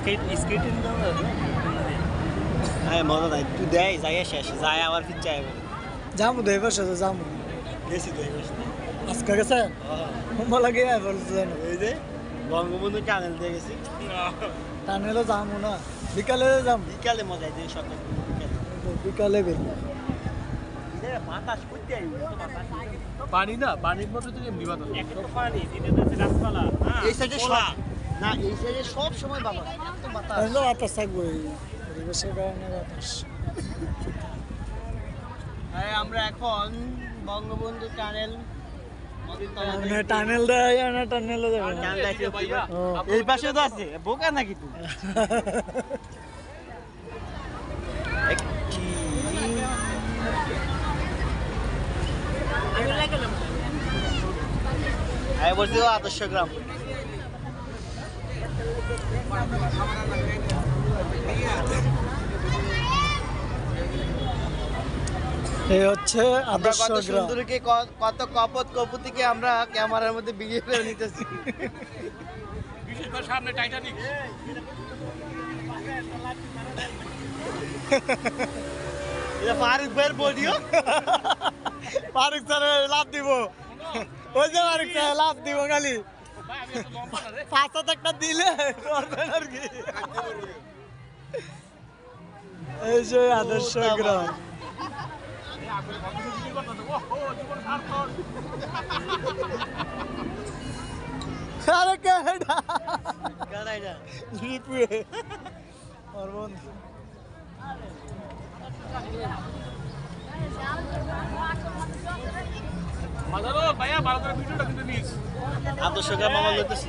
স্কেট skating হ্যাঁ মজা নাই তুই দেয় যাই শেষ। যায় আবার ফির যায় যাব তো এবার সাথে যাব গেছি তো এই আজকে গেছেন মোলা গিয়ে বলছেন এই যে বঙ্গবন্ধু টানেল দিয়ে গেছি। টানেলে যাব না। বিকালে যাব বিকালে মজা দিন সকালে। বিকালে বিকালে বের বাতাস করতে পানি না পানির মধ্যে থেকে এমনি বাতাস। পানি দিনে গাছপালা। এই সাইডে না এই সাইডে সব সময় বাবা বাতাস। তাহলে বাতাস থাকব এই পরিবেশের কারণে বাতাস। আমরা এখন বঙ্গবন্ধু টানেল টানেল না। এই পাশে তো আছে বোকা নাকি তুই আমি বলছি আদর্শ গ্রাম। এই হচ্ছে আদর্শ কত গ্রাম। সুন্দরীকে ক- কত কপত কপুতিকে আমরা ক্যামেরার মধ্যে বিয়ে করে নিতেছি। বিশেষ করে সামনে টাইটানিক এটা ফারুক ভাইয়ের বডিও? ফারুক স্যার লাভ দিব। ওই যে ফারুক স্যার লাভ দিব খালি। পাঁচ হাজার একটা দিলে করবেন আর কি এই যে আদর্শ গ্রাম আরে কেডা কারাইরা রিপুয়ে ওর বন্ধু আদর্শ গ্রাম আমার লইতেছি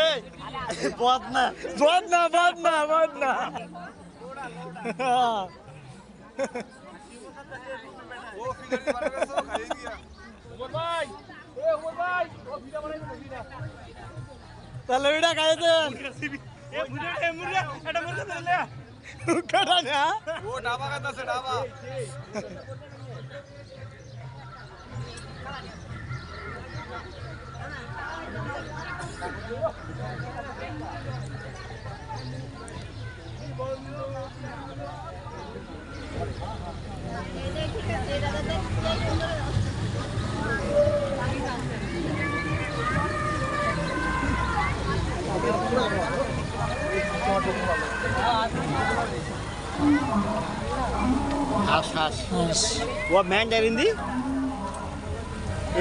এই বদ না। বদ না বদ না বদ না। ওমর ভাই এ ওমর ভাই ও ভিডিও বানাই দিবি না তাহলে ওইটা খাইছেন खड़ा था वो डाबा का दस डाबा Thank you. ডাবা হাঁস হাঁস হাঁস ও ম্যান ডারিন্দি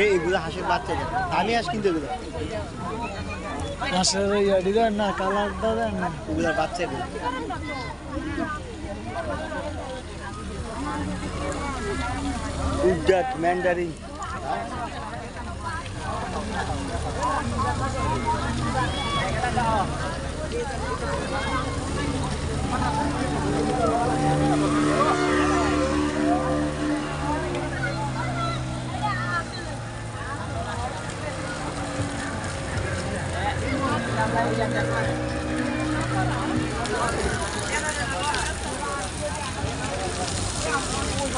এই এগুলো হাঁসের বাচ্চা যায় আমি হাঁস কিনতে এগুলো হাঁসের ইয়াডি দেন না কালারটা দেন না এগুলোর বাচ্চা এগুলো উডাট ম্যান্ডারিন ও এই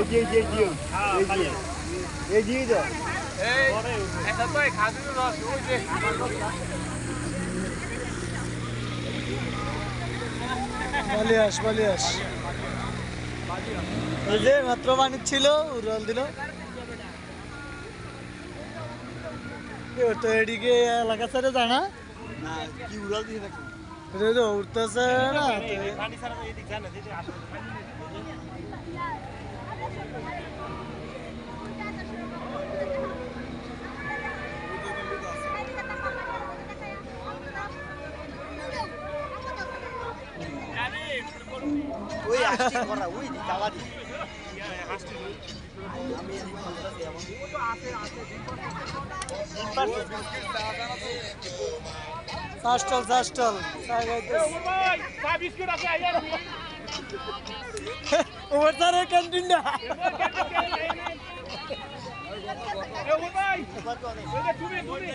এই যে এই যে এই যে এই যে এই এটা তো এই রস যে মাত্র বানিয়েছিল উড়াল দিল তো এদিকে এলাকা ছেড়ে যায় না কি দিয়ে না তো- পানি ছাড়া তো এদিক যায় না যেটা আসলে হাস্টিং করা ওই দি কালা দি আমি এদিক বলতেছি এমন চাস্টল চাস্টল ওমর ভাই চা বিস্কুট আছে আইয়া ওর তারে ওই যে তুমি তুমি।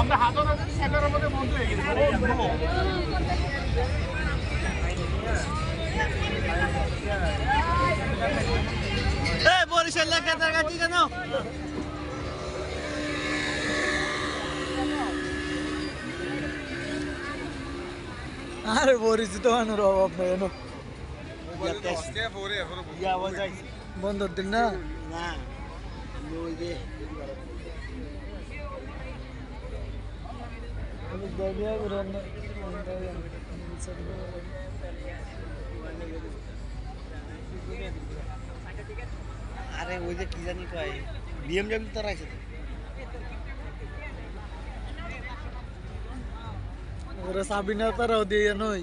আমরা হাতও না সেটার মধ্যে বন্ধ হয়ে গেছে বরিশাল লেখা কাটি কেন আরে পরিচিত মানুষ অভাব নেই এনো ইয়া দিন না না? আরে ওই যে কি জানি কয় বিএমডব্লিউ তো রাখছে তো। ওরা সাবিনা তারাও দিয়ে নই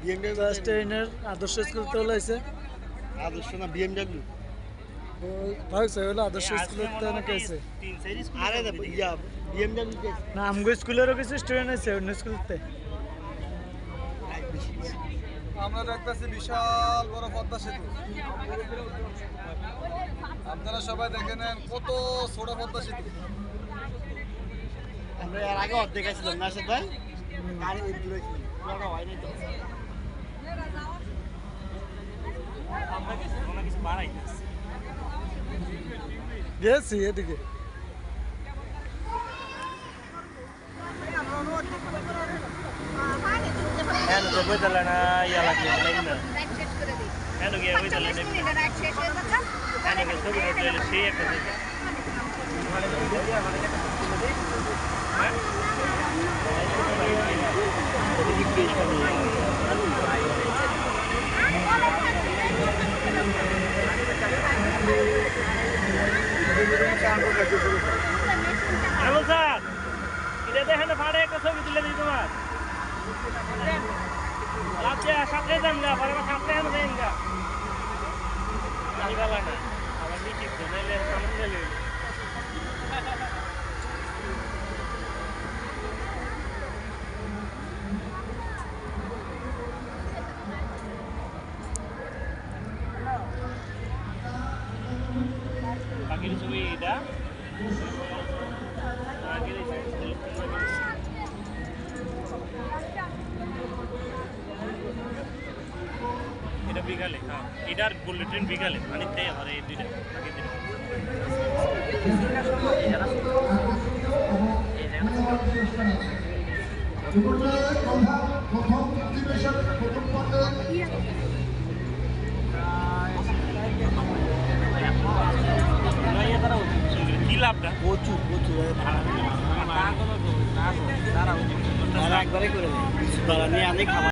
বিএমডব্লিউ ক্লাস টেনের আদর্শ স্কুল তো লাইছে। আদর্শ না বিএমডব্লিউ ভাগছে হলো আদর্শ স্কুল তো না কেছে আরে ইয়া বিএমডব্লিউ না আমগো স্কুলেরও কিছু স্টুডেন্ট আছে অন্য স্কুলতে আমরা দেখতেছি বিশাল বড় পদ্মা সেতু। আপনারা সবাই দেখে নেন কত ছোট পদ্মা সেতু। আমরা এর আগে অর্ধেক আসছিলাম না সে ভাই? হয় গেছি এদিকে। তো বই তাহলে না ইয়া লাগবে না হ্যাঁ গিয়ে বই তাহলে হ্যাঁ গিয়ে ছবি সেই একটা স্যার এটা দেখেন ফাড়ে একটা ছবি তুলে দিই তোমার সামনে এটার বুলেটিন বিকালে পানিতে আমার এই দুইটা কি লাভটা? প্রচুর প্রচুর। তারা একবারে করে দেয় তারা নিয়ে অনেক খাবার।